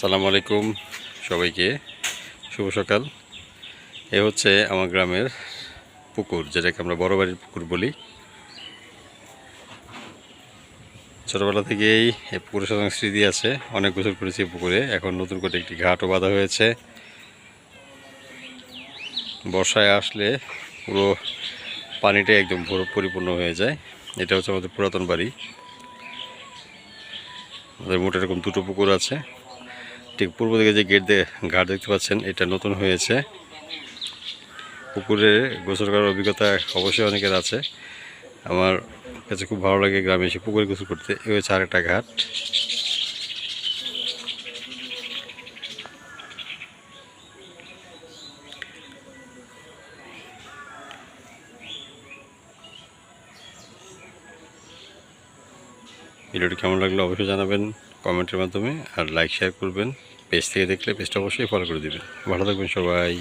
আসসালামু আলাইকুম সবাইকে। শুভ সকাল। এ হচ্ছে আমার গ্রামের পুকুর, যেটাকে আমরা বড় বাড়ির পুকুর বলি। ছোটোবেলা থেকেই এই পুকুরের সঙ্গে স্মৃতি আছে। অনেক গোসল করেছি পুকুরে। এখন নতুন করে একটি ঘাটও বাঁধা হয়েছে। বর্ষায় আসলে পুরো পানিটা একদম পুরো পরিপূর্ণ হয়ে যায়। এটা হচ্ছে আমাদের পুরাতন বাড়ি। আমাদের মোট এরকম দুটো পুকুর আছে। ঠিক পূর্ব দিকে যে গেট ঘাট দেখতে পাচ্ছেন, এটা নতুন হয়েছে। পুকুরে গোসল করার অভিজ্ঞতা অবশ্যই অনেকের আছে। আমার কাছে খুব ভালো লাগে গ্রামে এসে পুকুরে গোসল করতে। এ হচ্ছে আরেকটা ঘাট। ভিডিওটি কেমন লাগল অবশ্যই জানাবেন কমেন্টের মাধ্যমে, আর লাইক, শেয়ার করবেন। পেজ থেকে দেখলে পেজটা অবশ্যই ফলো করে দেবেন। ভালো থাকবেন সবাই।